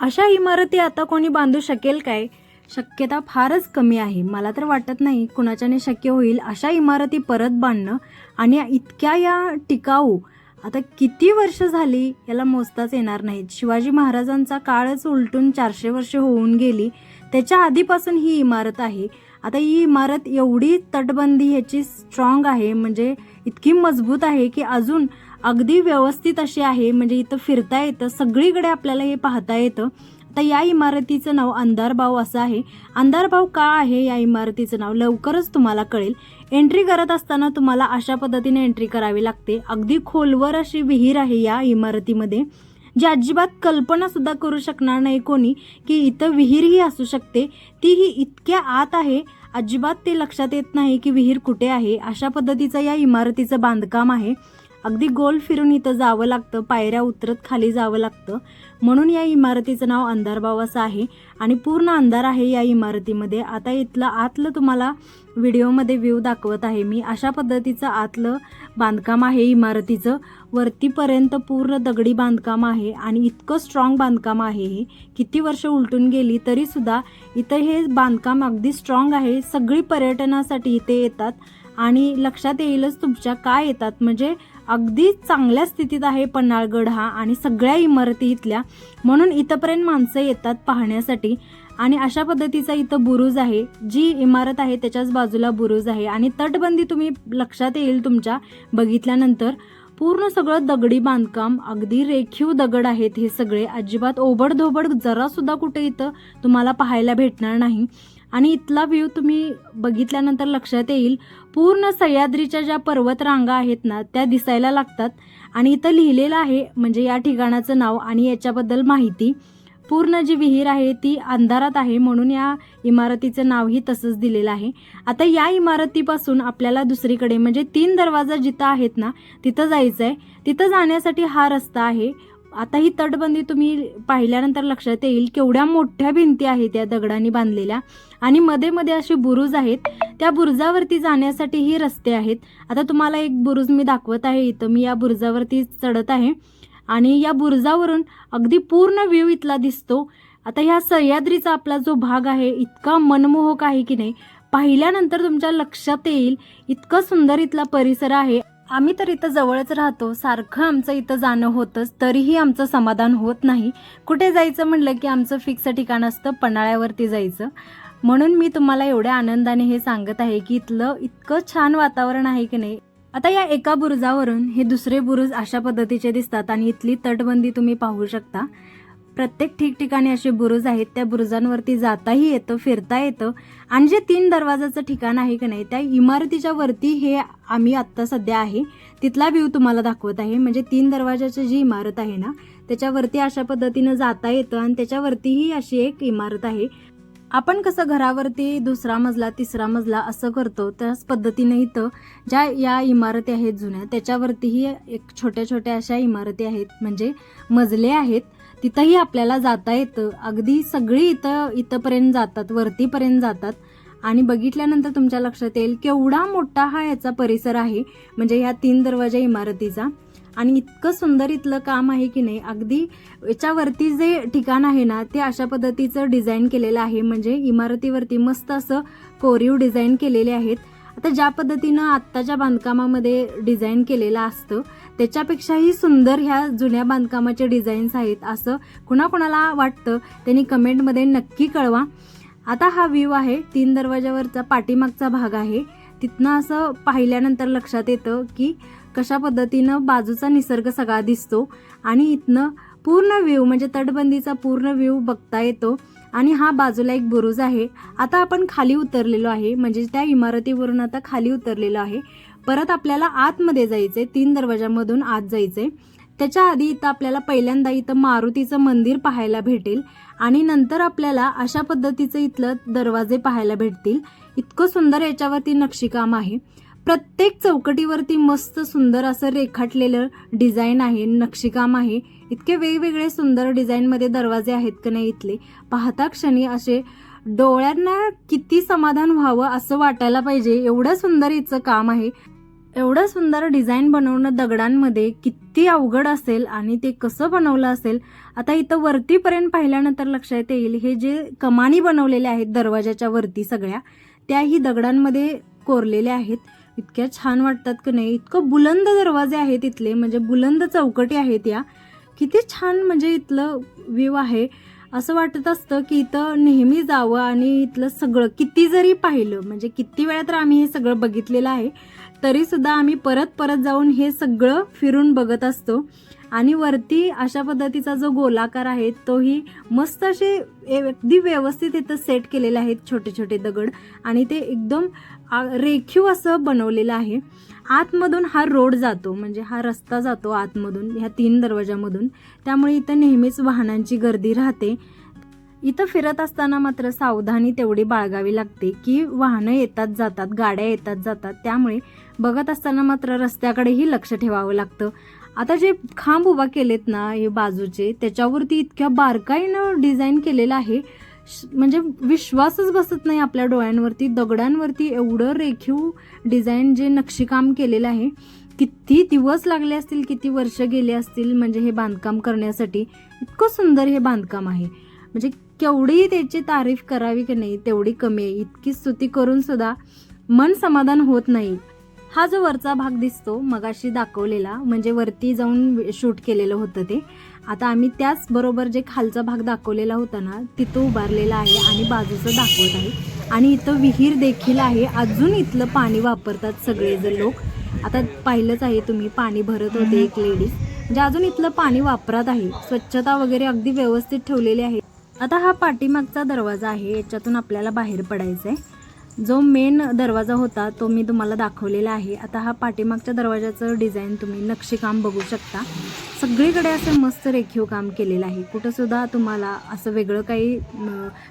अशा इमारती आता कोणी बांधू शकेल काय? शक्यता फारच कमी आहे. मला तर वाटत नाही कुणाच्याने शक्य होईल अशा इमारती परत बांधणं. आणि इतक्या या टिकाऊ आता किती वर्ष झाली याला मोजताच येणार नाहीत. शिवाजी महाराजांचा काळच उलटून चारशे वर्ष होऊन गेली. त्याच्या आधीपासून ही इमारत आहे. आता ही इमारत एवढी तटबंदी ह्याची स्ट्रॉंग आहे म्हणजे इतकी मजबूत आहे की अजून अगदी व्यवस्थित अशी आहे म्हणजे इथं फिरता येतं सगळीकडे आपल्याला हे पाहता येतं. आता या इमारतीचं नाव अंधारभाव असं आहे. अंधारभाव का आहे या इमारतीचं नाव? लवकरच तुम्हाला कळेल. एंट्री करत असताना तुम्हाला अशा पद्धतीने एंट्री करावी लागते. अगदी खोलवर अशी विहीर आहे या इमारतीमध्ये. जी अजिबात कल्पनासुद्धा करू शकणार नाही कोणी की इथं विहीरही असू शकते. तीही इतक्या आत आहे अजिबात ते लक्षात येत नाही की विहीर कुठे आहे. अशा पद्धतीचं या इमारतीचं बांधकाम आहे. अगदी गोल फिरून इथं जावं लागतं पायऱ्या उतरत खाली जावं लागतं. म्हणून या इमारतीचं नाव अंधारबाव असं आहे आणि पूर्ण अंधार आहे या इमारतीमध्ये. आता इथलं आतलं तुम्हाला व्हिडिओमध्ये व्ह्यू दाखवत आहे. मी अशा पद्धतीचं आतलं बांधकाम आहे इमारतीचं. वरतीपर्यंत पूर्ण दगडी बांधकाम आहे आणि इतकं स्ट्रॉंग बांधकाम आहे हे. किती वर्ष उलटून गेली तरीसुद्धा इथं हे बांधकाम अगदी स्ट्रॉंग आहे. सगळी पर्यटनासाठी इथे येतात आणि लक्षात येईलच तुमच्या काय येतात. म्हणजे अगदी चांगल्या स्थितीत आहे पन्हाळगड हा आणि सगळ्या इमारती इथल्या. म्हणून इथंपर्यंत माणसं येतात पाहण्यासाठी. आणि अशा पद्धतीचा इथं बुरुज आहे. जी इमारत आहे त्याच्याच बाजूला बुरुज आहे. आणि तटबंदी तुम्ही लक्षात येईल तुमच्या बघितल्यानंतर. पूर्ण सगळं दगडी बांधकाम अगदी रेखीव दगड आहेत हे सगळे. अजिबात ओबडधोबड जरासुद्धा कुठे इथं तुम्हाला पाहायला भेटणार नाही. आणि इथला व्ह्यू तुम्ही बघितल्यानंतर लक्षात येईल पूर्ण सह्याद्रीच्या ज्या पर्वत रांगा आहेत ना त्या दिसायला लागतात. आणि इथं लिहिलेलं आहे म्हणजे या ठिकाणाचं नाव आणि याच्याबद्दल माहिती. पूर्ण जी विहीर आहे ती अंधारात आहे म्हणून या इमारतीचं नावही तसंच दिलेलं आहे. आता या इमारतीपासून आपल्याला दुसरीकडे म्हणजे तीन दरवाजा जिथं आहेत ना तिथं जायचं आहे तिथं जाण्यासाठी हा रस्ता आहे. आता ही तटबंदी तुम्ही पाहिल्यानंतर लक्षात येईल केवढ्या मोठ्या भिंती आहेत या दगडांनी बांधलेल्या. आणि मध्ये मध्ये असे बुरुज आहेत. त्या बुरुजावरती जाण्यासाठी ही रस्ते आहेत. आता तुम्हाला एक बुरुज मी दाखवत आहे. इथं मी या बुरुजावरती चढत आहे. आणि या बुरुजावरून अगदी पूर्ण व्ह्यू इथला दिसतो. आता ह्या सह्याद्रीचा आपला जो भाग आहे इतका मनमोहक आहे की नाही पाहिल्यानंतर तुमच्या लक्षात येईल. इतकं सुंदर इथला परिसर आहे. आम्ही तर इथं जवळच राहतो. सारखं आमचं इथं जाणं होतंच तरीही आमचं समाधान होत नाही. कुठे जायचं म्हणलं की आमचं फिक्स ठिकाण असतं पन्हाळ्यावरती जायचं. म्हणून मी तुम्हाला एवढ्या आनंदाने हे सांगत आहे की इथलं इतकं छान वातावरण आहे की नाही. आता या एका बुरुजावरून हे दुसरे बुरुज अशा पद्धतीचे दिसतात आणि इथली तटबंदी तुम्ही पाहू शकता. प्रत्येक ठिकठिकाणी असे बुरुज आहेत त्या बुरुजांवरती जाताही येतं फिरता येतं. आणि जे तीन दरवाजाचं ठिकाण आहे की नाही त्या इमारतीच्या वरती हे आम्ही आत्ता सध्या आहे. तिथला व्ह्यू तुम्हाला दाखवत आहे. म्हणजे तीन दरवाजाची जी इमारत आहे ना त्याच्यावरती अशा पद्धतीनं जाता येतं आणि त्याच्यावरतीही अशी एक इमारत आहे. आपण कसं घरावरती दुसरा मजला तिसरा मजला असं करतो त्याच पद्धतीने इथं ज्या या इमारती आहेत जुन्या त्याच्यावरतीही एक छोट्या छोट्या अशा इमारती आहेत. म्हणजे मजले आहेत. तिथंही आपल्याला जाता येतं. अगदी सगळी इथं इथंपर्यंत जातात वरतीपर्यंत जातात. आणि बघितल्यानंतर तुमच्या लक्षात येईल केवढा मोठा हा याचा परिसर आहे म्हणजे ह्या तीन दरवाजा इमारतीचा. आणि इतकं सुंदर इथलं काम आहे की नाही अगदी याच्यावरती जे ठिकाण आहे ना ते अशा पद्धतीचं डिझाईन केलेलं आहे. म्हणजे इमारतीवरती मस्त असं कोरीव डिझाईन केलेले आहेत. आता ज्या पद्धतीनं आत्ताच्या बांधकामामध्ये डिझाईन केलेलं असतं त्याच्यापेक्षाही सुंदर ह्या जुन्या बांधकामाचे डिझाईन्स आहेत असं कुणाकुणाला वाटतं त्यांनी कमेंटमध्ये नक्की कळवा. आता हा व्ह्यू आहे तीन दरवाजावरचा पाठीमागचा भाग आहे. तिथनं असं पाहिल्यानंतर लक्षात येतं की कशा पद्धतीनं बाजूचा निसर्ग सगळा दिसतो आणि इथनं पूर्ण व्ह्यू म्हणजे तटबंदीचा पूर्ण व्ह्यू बघता येतो. आणि हा बाजूला एक बुरुज आहे. आता आपण खाली उतरलेलो आहे. म्हणजे त्या इमारतीवरून आता खाली उतरलेलो आहे. परत आपल्याला आतमध्ये जायचंय. तीन दरवाजामधून आत जायचंय. त्याच्या आधी इथं आपल्याला पहिल्यांदा इथं मारुतीचं मंदिर पाहायला भेटेल. आणि नंतर आपल्याला अशा पद्धतीचं इथलं दरवाजे पाहायला भेटतील. इतकं सुंदर याच्यावरती नक्षीकाम आहे. प्रत्येक चौकटीवरती मस्त सुंदर असं रेखाटलेलं डिझाईन आहे नक्षीकाम आहे. इतके वेगवेगळे सुंदर डिझाईनमध्ये दरवाजे आहेत का नाही इथले. पाहता क्षणी असे डोळ्यांना किती समाधान व्हावं असं वाटायला पाहिजे. एवढं सुंदर हिचं काम आहे. एवढं सुंदर डिझाईन बनवणं दगडांमध्ये किती अवघड असेल आणि ते कसं बनवलं असेल आता इथं वरतीपर्यंत पाहिल्यानंतर लक्षात येईल. हे जे कमानी बनवलेल्या आहेत दरवाजाच्या वरती सगळ्या त्याही दगडांमध्ये कोरलेल्या आहेत. इतक्या छान वाटतात की नाही? इतकं बुलंद दरवाजे आहेत इथले म्हणजे बुलंद चौकटी आहेत या. किती छान म्हणजे इथलं व्ह्यू आहे. असं वाटत असतं की इथं नेहमी जावं आणि इथलं सगळं किती जरी पाहिलं म्हणजे किती वेळा तर आम्ही हे सगळं बघितलेलं आहे. तरी सुद्धा आम्ही परत परत जाऊन हे सगळं फिरून बघत असतो. आणि वरती अशा पद्धतीचा जो गोलाकार आहे तोही मस्त असे अगदी व्यवस्थित इथं सेट केलेले आहेत छोटे छोटे दगड. आणि ते एकदम आ- रेखीव असं बनवलेलं आहे. आतमधून हा रोड जातो म्हणजे हा रस्ता जातो आतमधून ह्या तीन दरवाजामधून त्यामुळे इथं नेहमीच वाहनांची गर्दी राहते. इथं फिरत असताना मात्र सावधानी तेवढी बाळगावी लागते की वाहनं येतात जातात गाड्या येतात जातात त्यामुळे बघत असताना मात्र रस्त्याकडेही लक्ष ठेवावं लागतं. आता जे खांब उभा केलेत ना हे बाजूचे त्याच्यावरती इतक्या बारकाईनं डिझाईन केलेलं आहे. श- म्हणजे विश्वासच बसत नाही आपल्या डोळ्यांवरती दगडांवरती एवढं रेखीव डिझाईन जे नक्षीकाम केलेलं आहे. किती दिवस लागले असतील किती वर्ष गेले असतील म्हणजे हे बांधकाम करण्यासाठी इतकं सुंदर हे बांधकाम आहे. म्हणजे केवढी त्याची तारीफ करावी की नाही तेवढी कमी आहे. इतकी स्तुती करून सुद्धा मन समाधान होत नाही. हा जो वरचा भाग दिसतो मगाशी दाखवलेला म्हणजे वरती जाऊन शूट केलेलं होतं ते. आता आम्ही त्याचबरोबर जे खालचा भाग दाखवलेला होता ना तिथं उभारलेला आहे आणि बाजूचं दाखवत आहे. आणि इथं विहीर देखील आहे. अजून इथलं पाणी वापरतात सगळेजण लोक. आता पाहिलंच आहे तुम्ही पाणी भरत होते एक लेडीज. म्हणजे अजून इथलं पाणी वापरात आहे. स्वच्छता वगैरे अगदी व्यवस्थित ठेवलेली आहे. आता हा पाठीमागचा दरवाजा आहे याच्यातून आपल्याला बाहेर पडायचं आहे जो मेन दरवाजा होता तो मी तुम्हाला दाखवलेला आहे. आता हा पाठीमागच्या दरवाजाचं डिझाईन तुम्ही नक्षीकाम बघू शकता. सगळीकडे असं मस्त रेखीव काम केलेलं आहे. कुठंसुद्धा तुम्हाला असं वेगळं काही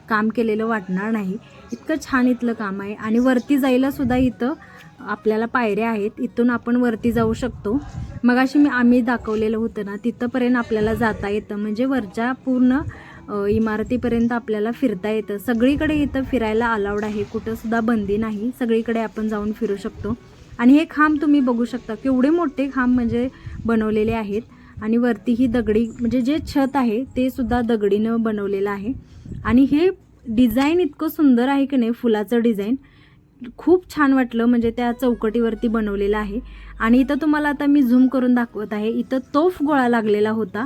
काम केलेलं वाटणार नाही. इतकं छान इथलं काम आहे. आणि वरती जायलासुद्धा इथं आपल्याला पायऱ्या आहेत. इथून आपण वरती जाऊ शकतो. मगाशी मी आम्ही दाखवलेलं होतं ना तिथंपर्यंत आपल्याला जाता येतं. म्हणजे वरच्या पूर्ण इमारतीपर्यंत आपल्याला फिरता येतं. सगळीकडे इथं फिरायला अलाउड आहे. कुठंसुद्धा बंदी नाही. सगळीकडे आपण जाऊन फिरू शकतो. आणि हे खांब तुम्ही बघू शकता. केवढे मोठे खांब म्हणजे बनवलेले आहेत. आणि वरती ही दगडी म्हणजे जे छत आहे ते सुद्धा दगडीनं बनवलेलं आहे. आणि हे डिझाईन इतकं सुंदर आहे की नाही फुलाचं डिझाईन. खूप छान वाटलं म्हणजे त्या चौकटीवरती बनवलेलं आहे. आणि इथं तुम्हाला आता मी झूम करून दाखवत आहे. इथं तोफ गोळा लागलेला होता.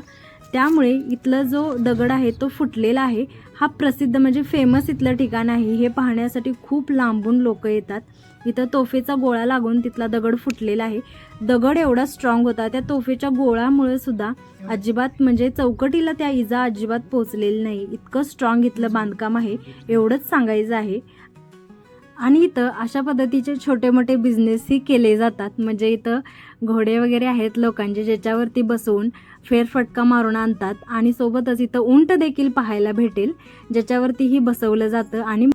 त्यामुळे इथलं जो दगड आहे तो फुटलेला आहे. हा प्रसिद्ध म्हणजे फेमस इथलं ठिकाण आहे. हे पाहण्यासाठी खूप लांबून लोक येतात. इथं तोफेचा गोळा लागून तिथला दगड फुटलेला आहे. दगड एवढा स्ट्रॉंग होता. त्या तोफेच्या गोळामुळे सुद्धा अजिबात म्हणजे चौकटीला त्या इजा अजिबात पोचलेली नाही. इतकं स्ट्रॉंग इथलं बांधकाम आहे. एवढंच सांगायचं आहे. आणि इथं अशा पद्धतीचे छोटे मोठे बिझनेसही केले जातात. म्हणजे इथं घोडे वगैरे आहेत लोकांचे ज्याच्यावरती बसवून फेरफटका मारून आणतात. आणि सोबतच इथं उंट देखील पाहायला भेटेल ज्याच्यावरतीही बसवलं जातं. आणि